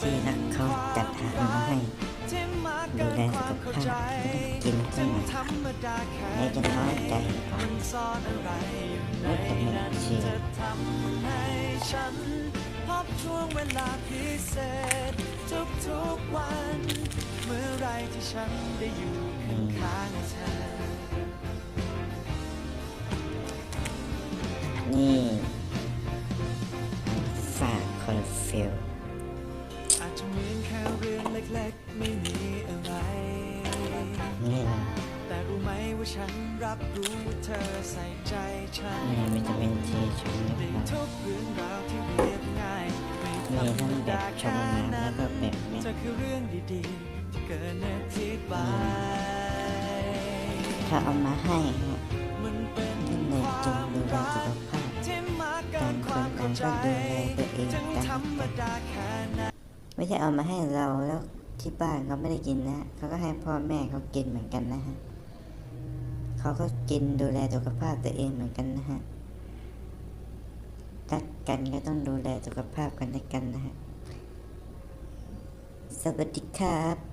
ที่รักเขาจัดหามาให้ ดูแลสุขภาพไม่กินก็หน่อยไม่จะน้อยใจก่อนไม่จะไม่เชื่อพบช่วงเวลาพิเศษทุกๆวัน เมื่อไรที่ฉันได้อยู่ข้างเธอนี่ฝากคนฟิล จะเหมือนแค่เรื่องเล็กๆ ไม่มีอะไร แต่รู้ไหมว่าฉันรับรู้ว่าเธอใส่ใจฉันนี่วิตามินทีชมในนะครับทุกเรื่องราวที่เรียบง่ายไม่ธรรทั้งมแบดาบชแค่น้ำนั้แล้วนก็แบบนี้เธอคือเรื่องดีๆที่เกินอธิบายถ้าเอามาให้มันเป็นท่านเลยจงดูแลสุขภาพที่มากเกินความเข้าใจต่างคนต่างก็ดูแลตัวเองถึงธรรมดาแค่นั้น ไม่ใช่เอามาให้เราแล้วที่บ้านเขาไม่ได้กินนะเขาก็ให้พ่อแม่เขากินเหมือนกันนะฮะเขาก็กินดูแลสุขภาพตัวเองเหมือนกันนะฮะรักกันก็ต้องดูแลสุขภาพกันด้วยกันนะฮะสวัสดีครับ